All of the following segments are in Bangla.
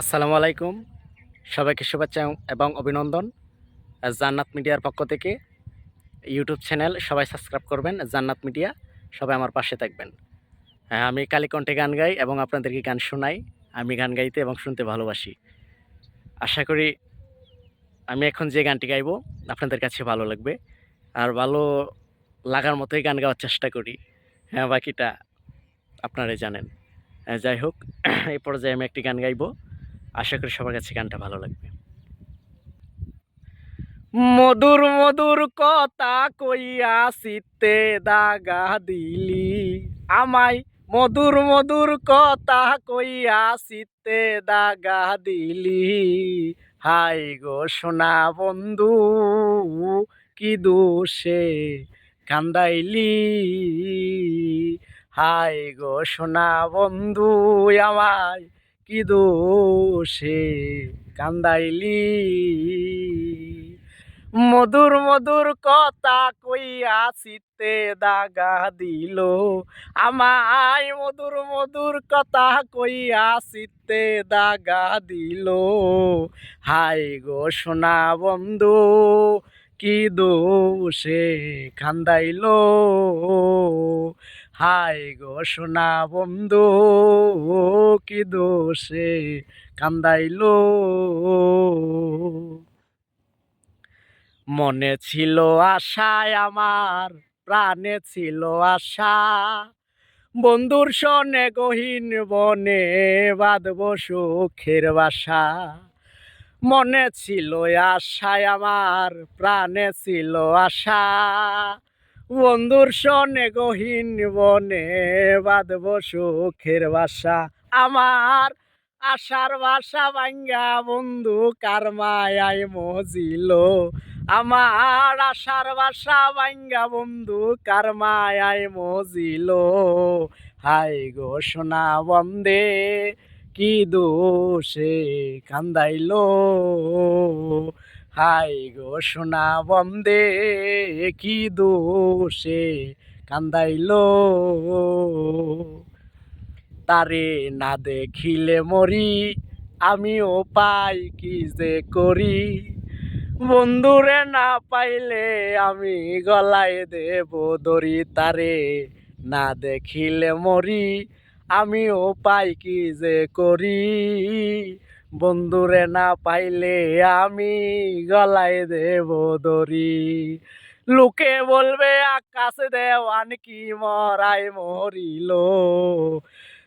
আসসালামু আলাইকুম। সবাইকে শুভেচ্ছা এবং অভিনন্দন। জান্নাত মিডিয়ার পক্ষ থেকে ইউটিউব চ্যানেল সবাই সাবস্ক্রাইব করবেন জান্নাত মিডিয়া সবাই আমার পাশে থাকবেন। হ্যাঁ আমি কালীকণ্ঠে গান গাই এবং আপনাদেরকে গান শোনাই। আমি গান গাইতে এবং শুনতে ভালোবাসি। আশা করি আমি এখন যে গানটি গাইবো আপনাদের কাছে ভালো লাগবে। আর ভালো লাগার মতোই গান গাওয়ার চেষ্টা করি। হ্যাঁ বাকিটা আপনারাই জানেন। হ্যাঁ, যাই হোক এই পর্যায়ে আমি একটি গান গাইবো। আশা করি সবার কাছে গানটা ভালো লাগবে। মধুর মধুর কথা কইয়া শীতে দাগা দিলি। আমায় মধুর মধুর কথা কইয়া শীতে দাগা দিলি। হাই গো সোনা বন্ধু, কি দোষে কান্দাইলি? হাই গো সোনা বন্ধু, আমায় কি দোষে কান্দাইলি? মধুর মধুর কথা কইয়া শীতে দাগা দিল? আমায় মধুর মধুর কথা কইয়া শীতে দাগা দিল? হাই গো সোনা বন্ধু কি দোষে কান্দাইল? হাই গো সোনা বন্ধু, কি দোষে কান্দাইল? মনে ছিল আশায় আমার, প্রাণে ছিল আশা। বন্ধুর সনে গহীন বনে বাঁধব সুখের বাসা। মনে ছিল আশায়, আমার প্রাণে ছিল আশা। বন্ধুর সনে গহীন বনে বাঁধব সুখের বাসা। আমার আশার বাসা ভাঙ্গা বন্ধু কার মায়াই মজিল? আমার আশার বাসা ভাঙ্গা বন্ধু কার মায়াই মজিল? হাই গো বন্দে কি দোষে কান্দাইল? হাই গো সোনা বন্দে, কি দোষে কান্দাইল? তারে না দেখিলে মরি, আমিও পাই কি যে করি। বন্ধুরে না পাইলে আমি গলায় দেব দড়ি। তারে না দেখিলে মরি আমিও পাই কি যে করি? বন্ধুরে না পাইলে আমি গলায় দেব দড়ি। লোকে বলবে, আকাশ দেওয়ান কি মরাই মরিল?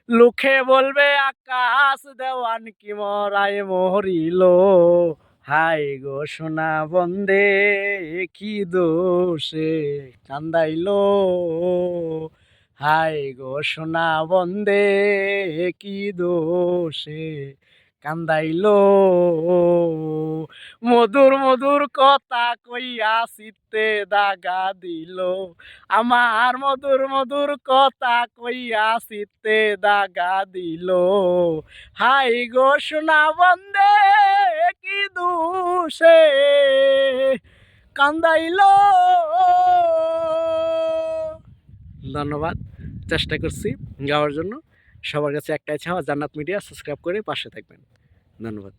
লোকে বলবে, আকাশ দেওয়ান কি মরাই মরিল? হাই গো সোনা বন্দে, কি দোষে কান্দাইল? হাই গো সোনা বন্দে, কি দোষে কান্দাইল। মধুর মধুর কথা কইয়া শীতে দাগা দিল। আমার মধুর মধুর কথা কইয়া শীতে দাগা দিল। হাই গো সোনা বন্দে, কি দোষে কান্দাইল। ধন্যবাদ। চেষ্টা করছি গাওয়ার জন্য। সবার কাছে একটাই চাওয়া জান্নাত মিডিয়া, সাবস্ক্রাইব করে পাশে থাকবেন। ধন্যবাদ।